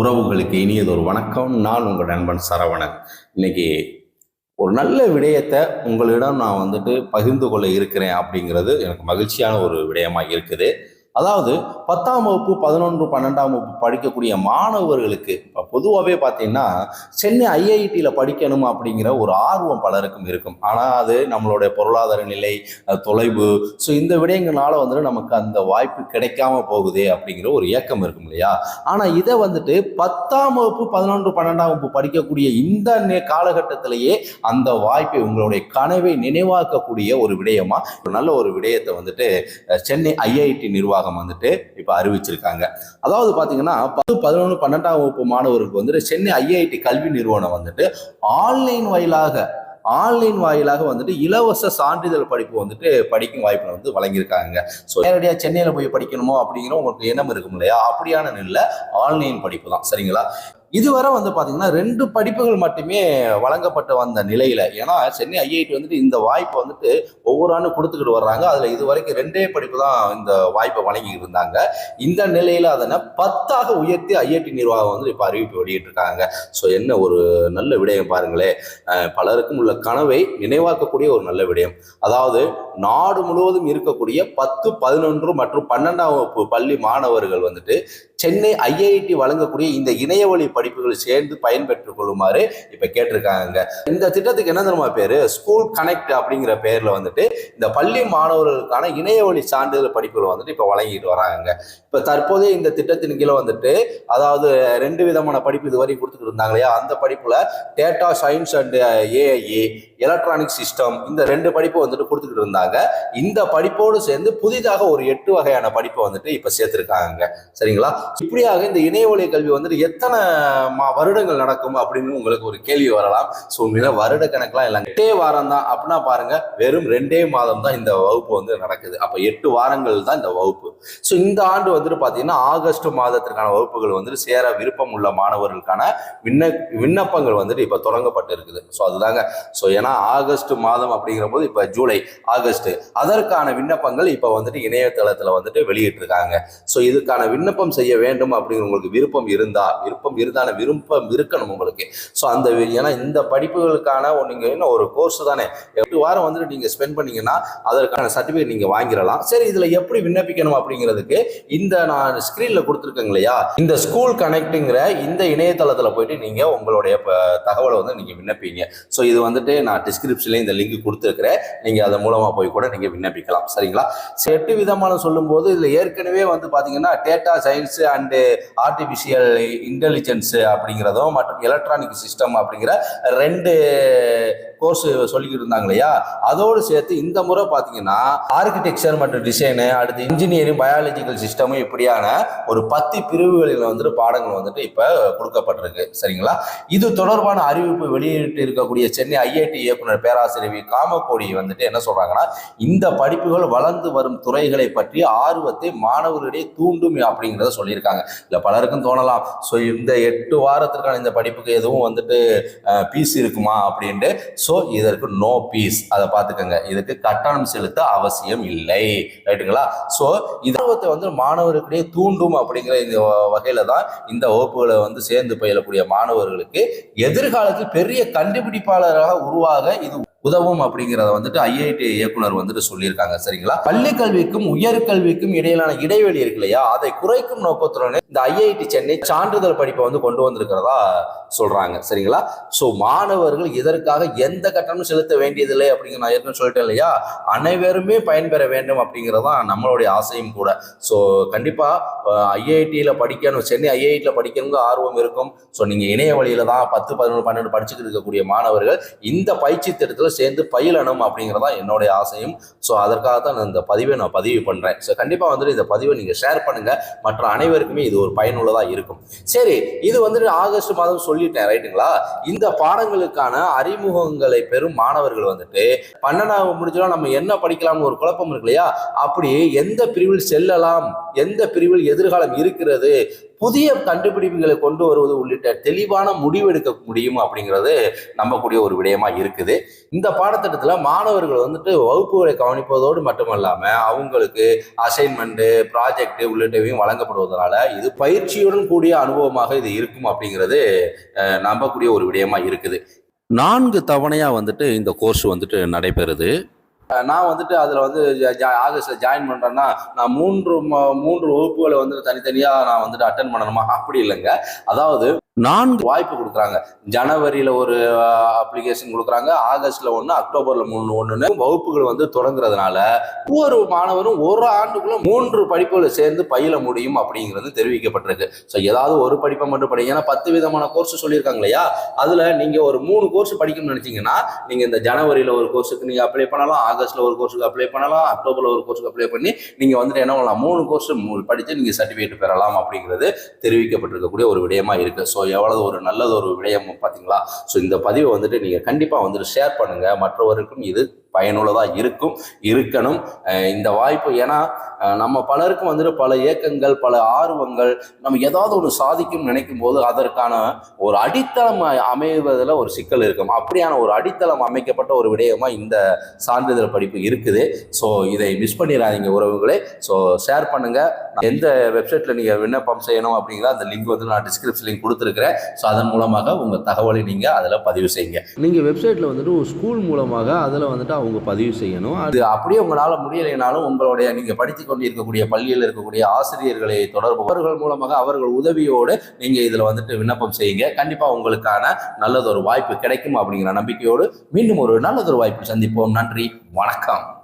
உறவுகளுக்கு இனியதொரு வணக்கம். நான் உங்கள் நண்பன் சரவணன். இன்னைக்கு ஒரு நல்ல விடயத்தை உங்களிடம் நான் வந்துட்டு பகிர்ந்து கொள்ள இருக்கிறேன் அப்படிங்கிறது எனக்கு மகிழ்ச்சியான ஒரு விடயமாக இருக்குது. அதாவது பத்தாம் வகுப்பு பதினொன்று பன்னெண்டாம் வகுப்பு படிக்கக்கூடிய மாணவர்களுக்கு இப்போ பொதுவாகவே பார்த்தீங்கன்னா சென்னை ஐஐடியில் படிக்கணும் அப்படிங்கிற ஒரு ஆர்வம் பலருக்கும் இருக்கும். ஆனால் அது நம்மளுடைய பொருளாதார நிலை தொலைவு ஸோ இந்த விடயங்களால் வந்துட்டு நமக்கு அந்த வாய்ப்பு கிடைக்காம போகுதே அப்படிங்கிற ஒரு ஏக்கம் இருக்கும் இல்லையா? ஆனால் இதை வந்துட்டு பத்தாம் வகுப்பு பதினொன்று பன்னெண்டாம் வகுப்பு படிக்கக்கூடிய இந்த காலகட்டத்திலேயே அந்த வாய்ப்பை உங்களுடைய கனவை நினைவாக்கக்கூடிய ஒரு விடயமா ஒரு நல்ல ஒரு விடயத்தை வந்துட்டு சென்னை ஐஐடி நிர்வாகம் வந்துட்டு இப்போ அறிவிச்சிருக்காங்க. அதாவது பார்த்தீங்கன்னா பத்து பதினொன்று பன்னெண்டாம் வகுப்பு மாணவருக்கு வந்துட்டு சென்னை ஐஐடி கல்வி நிறுவனம் வந்துட்டு ஆன்லைன் வாயிலாக ஆன்லைன் வாயிலாக வந்துட்டு இலவச சான்றிதழ் படிப்பு வந்துட்டு படிக்கும் வாய்ப்பு வந்து வழங்கியிருக்காங்க. ஸோ நேரடியாக சென்னையில் போய் படிக்கணுமோ அப்படிங்கிற உங்களுக்கு எண்ணம் இருக்கும் இல்லையா? அப்படியான நிலையில் ஆன்லைன் படிப்பு தான். சரிங்களா? இதுவரை வந்து பார்த்தீங்கன்னா ரெண்டு படிப்புகள் மட்டுமே வழங்கப்பட்டு வந்த நிலையில ஏன்னா சென்னை ஐஐடி வந்துட்டு இந்த வாய்ப்பை வந்துட்டு ஒவ்வொரு ஆண்டும் கொடுத்துக்கிட்டு வர்றாங்க. அதில் இது வரைக்கும் ரெண்டே படிப்பு தான் இந்த வாய்ப்பை வழங்கிட்டு இருந்தாங்க. இந்த நிலையில் அதனை பத்தாக உயர்த்தி ஐஐடி நிர்வாகம் வந்து இப்போ அறிவிப்பு வெளியிட்டிருக்காங்க. ஸோ என்ன ஒரு நல்ல விடயம் பாருங்களேன் பலருக்கும் உள்ள கனவை நினைவாக்கக்கூடிய ஒரு நல்ல விடயம். அதாவது நாடு முழுவதும் இருக்கக்கூடிய பத்து பதினொன்று மற்றும் பன்னெண்டாம் வகுப்பு பள்ளி மாணவர்கள் வந்துட்டு சென்னை ஐஐடி வழங்கக்கூடிய இந்த இணையவழி படிப்புகள் சேர்ந்து பயன்பெற்றுக் கொள்ளுமாறு இப்ப கேட்டிருக்காங்க. இந்த திட்டத்துக்கு என்ன தெரியுமா பேரு? ஸ்கூல் கனெக்ட் அப்படிங்கிற பேர்ல வந்துட்டு இந்த பள்ளி மாணவர்களுக்கான இணையவழி சான்றிதழ் படிப்புகள் வந்துட்டு இப்ப வழங்கிட்டு வராங்க. இப்ப தற்போதைய இந்த திட்டத்தின் கீழே வந்துட்டு அதாவது ரெண்டு விதமான படிப்பு இதுவரை கொடுத்துட்டு இருந்தாங்க இல்லையா? அந்த படிப்புல data science and AIA electronic system இந்த ரெண்டு படிப்பு வந்துட்டு கொடுத்துக்கிட்டு இருந்தாங்க. இந்த படிப்போடு சேர்ந்து புதிதாக ஒரு எட்டு வகையான படிப்பை வந்துட்டு இப்ப சேர்த்திருக்காங்க. சரிங்களா? இப்படியாக இந்த இணையவழி கல்வி வந்துட்டு எத்தனை மா வருடங்கள் நடக்கும் அப்படின்னு உங்களுக்கு ஒரு கேள்வி வரலாம். ஸோ உண்மையில வருட கணக்கெல்லாம் இல்லை எட்டே வாரம் தான் அப்படின்னா பாருங்க வெறும் ரெண்டே மாதம் தான் இந்த வகுப்பு வந்து நடக்குது. அப்ப எட்டு வாரங்கள் தான் இந்த வகுப்பு. ஸோ இந்த ஆண்டு வந்துட்டு பார்த்தீங்கன்னா ஆகஸ்ட் மாதத்திற்கான வகுப்புகள் வந்துட்டு சேர விருப்பம் உள்ள மாணவர்களுக்கான விண்ண விண்ணப்பங்கள் வந்துட்டு இப்போ தொடங்கப்பட்டு இருக்குது ஸோ அதுதாங்க. ஸோ ஏன்னா ஆகஸ்ட் மாதம் அப்படிங்கிற போது இப்போ ஜூலை ஆகஸ்ட். அதற்கான விண்ணப்பங்கள் இப்போ வந்துட்டு இணையதளத்தில் வந்துட்டு வெளியிட்டிருக்காங்க. ஸோ இதுக்கான விண்ணப்பம் செய்ய வேண்டும் அப்படிங்கிற உங்களுக்கு விருப்பம் இருந்தா விருப்பம் இருந்தான விருப்பம் இருக்கணும் உங்களுக்கு. ஸோ அந்த வி- ஏன்னா இந்த படிப்புகளுக்கான நீங்கள் என்ன ஒரு கோர்ஸ் தானே. எட்டு வாரம் வந்துட்டு நீங்கள் ஸ்பெண்ட் பண்ணீங்கன்னா அதற்கான சர்டிஃபிகேட் நீங்கள் வாங்கிடலாம். சரி இதில் எப்படி விண்ணப்பிக்கணும் அப்படிங்கிறதுக்கு இந்த நான் ஸ்க்ரீனில் கொடுத்துருக்கேங்க இல்லையா? இந்த ஸ்கூல் கனெக்ட்டுங்கிற இந்த இணையதளத்தில் போயிட்டு நீங்கள் உங்களுடைய தகவலை வந்து நீங்கள் விண்ணப்பிங்க. ஸோ இது வந்துட்டு நான் டிஸ்கிரிப்ஷன்ல இந்த லிங்க் கொடுத்துருக்கிறேன் நீங்கள் அதன் மூலமாக போய் கூட நீங்கள் விண்ணப்பிக்கலாம். சரிங்களா? எட்டு விதமான சொல்லும்போது இதில் ஏற்கனவே வந்து பார்த்தீங்கன்னா data science and artificial intelligence அப்படிங்கிறதும் மற்றும் எலக்ட்ரானிக் சிஸ்டம் அப்படிங்கிற ரெண்டு கோர்ஸ் சொல்லிக்கிட்டு இருந்தாங்க இல்லையா? அதோடு சேர்த்து இந்த முறை பார்த்தீங்கன்னா ஆர்கிடெக்சர் மற்றும் டிசைனு அடுத்து இன்ஜினியரிங் பயாலஜிக்கல் சிஸ்டமும் இப்படியான ஒரு பத்து பிரிவுகளில் வந்துட்டு பாடங்கள் வந்துட்டு இப்போ கொடுக்கப்பட்டிருக்கு. சரிங்களா? இது தொடர்பான அறிவிப்பு வெளியிட்டு இருக்கக்கூடிய சென்னை ஐஐடி இயக்குனர் பேராசிரியர் வி. காமக்கோடி வந்துட்டு என்ன சொல்றாங்கன்னா இந்த படிப்புகள் வளர்ந்து வரும் துறைகளை பற்றி ஆர்வத்தை மாணவர்களிடையே தூண்டும் அப்படிங்கிறத சொல்லியிருக்காங்க. இல்லை பலருக்கும் தோணலாம். ஸோ இந்த எட்டு வாரத்திற்கான இந்த படிப்புக்கு எதுவும் வந்துட்டு பீஸ் இருக்குமா அப்படின்ட்டு ஸோ இதற்கு நோ பீஸ் அதை பார்த்துக்கோங்க. இதுக்கு கட்டணம் செலுத்த அவசியம் இல்லை. ரைட்டுங்களா? ஸோ இதை வந்து மாணவர்களிடையே தூண்டும் அப்படிங்கிற இந்த வகையில தான் இந்த வகுப்புகளை வந்து சேர்ந்து பயிலக்கூடிய மாணவர்களுக்கு எதிர்காலத்தில் பெரிய கண்டுபிடிப்பாளராக பொதுவாக இது உதவும் அப்படிங்கிறத வந்துட்டு ஐஐடி இயக்குனர் வந்துட்டு சொல்லியிருக்காங்க சரிங்களா? பள்ளி கல்விக்கும் உயர்கல்விக்கும் இடையிலான இடைவெளி இருக்கு இல்லையா? அதை குறைக்கும் நோக்கத்துடனே இந்த ஐஐடி சென்னை சான்றிதழ் படிப்பை வந்து கொண்டு வந்திருக்கிறதா சொல்றாங்க சரிங்களா? ஸோ மாணவர்கள் இதற்காக எந்த கட்டணம் செலுத்த வேண்டியதில்லை அப்படிங்கிற நான் ஏற்கனவே சொல்லிட்டேன் இல்லையா? அனைவருமே பயன்பெற வேண்டும் அப்படிங்கிறது தான் நம்மளுடைய ஆசையும் கூட. ஸோ கண்டிப்பாக ஐஐடியில் படிக்கணும் சென்னை ஐஐடியில் படிக்கணுங்க ஆர்வம் இருக்கும். ஸோ நீங்கள் இணைய வழியில தான் பத்து பதினொன்று பன்னெண்டு படிச்சுக்கிட்டு இருக்கக்கூடிய மாணவர்கள் இந்த பயிற்சி திட்டத்தில் சேர்ந்து பயிலணும் அப்படிங்கிறதா என்னுடைய ஆசையும். ஸோ அதற்காக தான் நான் இந்த பதிவை நான் பதிவு பண்ணுறேன் ஸோ கண்டிப்பாக வந்துட்டு இந்த பதிவை நீங்கள் ஷேர் பண்ணுங்கள் மற்ற அனைவருக்குமே இது ஒரு பயனுள்ளதாக இருக்கும். சரி இது வந்துட்டு ஆகஸ்ட் மாதம் சொல்லிட்டேன் ரைட்டுங்களா இந்த பாடங்களுக்கான அறிமுகங்களை பெறும் மாணவர்கள் வந்துட்டு பன்னெண்டாவது முடிஞ்சாலும் நம்ம என்ன படிக்கலாம்னு ஒரு குழப்பம் இருக்கு இல்லையா? அப்படி எந்த பிரிவில் செல்லலாம்? எந்த பிரிவில் எதிர்காலம் இருக்கிறது? புதிய கண்டுபிடிப்புகளை கொண்டு வருவது உள்ளிட்ட தெளிவான முடிவெடுக்க முடியும் அப்படிங்கிறது நம்பக்கூடிய ஒரு விடயமா இருக்குது. இந்த பாடத்திட்டத்தில் மாணவர்கள் வந்துட்டு வகுப்புகளை கவனிப்பதோடு மட்டுமல்லாமல் அவங்களுக்கு அசைன்மெண்ட்டு ப்ராஜெக்ட் உள்ளிட்டவையும் வழங்கப்படுவதனால இது பயிற்சியுடன் கூடிய அனுபவமாக இது இருக்கும் அப்படிங்கிறது நம்பக்கூடிய ஒரு விடயமா இருக்குது. நான்கு தவணையாக வந்துட்டு இந்த கோர்ஸ் வந்துட்டு நடைபெறுது. நான் வந்துட்டு அதில் வந்து ஜ- ஆகஸ்ட்ல ஜாயின் பண்ணுறேன்னா நான் மூன்று ம- மூன்று வகுப்புகளை வந்து தனித்தனியாக நான் வந்துட்டு அட்டன் பண்ணணுமா? அப்படி இல்லைங்க. அதாவது நான்கு வாய்ப்பு கொடுக்குறாங்க. ஜனவரியில ஒரு அப்ளிகேஷன் கொடுக்குறாங்க. ஆகஸ்ட்ல ஒன்று அக்டோபர்ல மூணு ஒன்றுன்னு வகுப்புகள் வந்து தொடங்குறதுனால ஒவ்வொரு மாணவரும் ஒரு ஆண்டுக்குள்ள மூன்று படிப்புகளை சேர்ந்து பயில முடியும் அப்படிங்கிறது தெரிவிக்கப்பட்டிருக்கு. ஸோ ஏதாவது ஒரு படிப்பை மட்டும் படிங்க. ஏன்னா பத்து விதமான கோர்ஸ் சொல்லியிருக்காங்க இல்லையா? அதுல நீங்க ஒரு மூணு கோர்ஸ் படிக்கணும்னு நினைச்சீங்கன்னா நீங்க இந்த ஜனவரியில ஒரு கோர்ஸுக்கு நீங்க அப்ளை பண்ணலாம். ஆகஸ்ட்ல ஒரு கோர்ஸுக்கு அப்ளை பண்ணலாம். அக்டோபர்ல ஒரு கோர்ஸுக்கு அப்ளை பண்ணி நீங்க வந்துட்டு என்ன பண்ணலாம்? மூணு கோர்ஸ் படித்து நீங்க சர்டிஃபிகேட் பெறலாம் அப்படிங்கிறது தெரிவிக்கப்பட்டிருக்கக்கூடிய ஒரு விடயமா இருக்கு. ஸோ எவ்வளவு ஒரு நல்லது ஒரு விடயம் பார்த்தீங்களா? ஸோ இந்த பதிவை வந்துட்டு நீங்கள் கண்டிப்பாக வந்துட்டு ஷேர் பண்ணுங்க. மற்றவருக்கும் இது பயனுள்ளதாக இருக்கும் இருக்கணும். இந்த வாய்ப்பு ஏன்னா நம்ம பலருக்கும் வந்துட்டு பல இயக்கங்கள் பல ஆர்வங்கள் நம்ம ஏதாவது ஒன்று சாதிக்கும் நினைக்கும் போது அதற்கான ஒரு அடித்தளம் அமைவதில் ஒரு சிக்கல் இருக்கும். அப்படியான ஒரு அடித்தளம் அமைக்கப்பட்ட ஒரு விடயமா இந்த சான்றிதழ் படிப்பு இருக்குது. ஸோ இதை மிஸ் பண்ணிடாதீங்க உறவுகளே. ஸோ ஷேர் பண்ணுங்கள் எந்த வெப்சைட்டில் நீங்கள் விண்ணப்பம் செய்யணும் அப்படிங்கிற அந்த லிங்க் வந்து நான் டிஸ்கிரிப்ஷன் லிங்க் கொடுத்துருக்கிறேன் ஸோ அதன் மூலமாக உங்க தகவலை நீங்க அதில் பதிவு செய்யுங்க. நீங்க வெப்சைட்ல வந்துட்டு ஒரு ஸ்கூல் மூலமாக அதுல வந்துட்டு அவங்க பதிவு செய்யணும். அது அப்படியே உங்களால் முடியலைனாலும் உங்களுடைய நீங்க படித்து கொண்டு இருக்கக்கூடிய பள்ளியில் இருக்கக்கூடிய ஆசிரியர்களை தொடர்பு அவர்கள் மூலமாக அவர்கள் உதவியோடு நீங்க இதுல வந்துட்டு விண்ணப்பம் செய்யுங்க. கண்டிப்பா உங்களுக்கான நல்லதொரு வாய்ப்பு கிடைக்கும் அப்படிங்கிற நம்பிக்கையோடு மீண்டும் ஒரு நல்லதொரு வாய்ப்பு சந்திப்போம். நன்றி. வணக்கம்.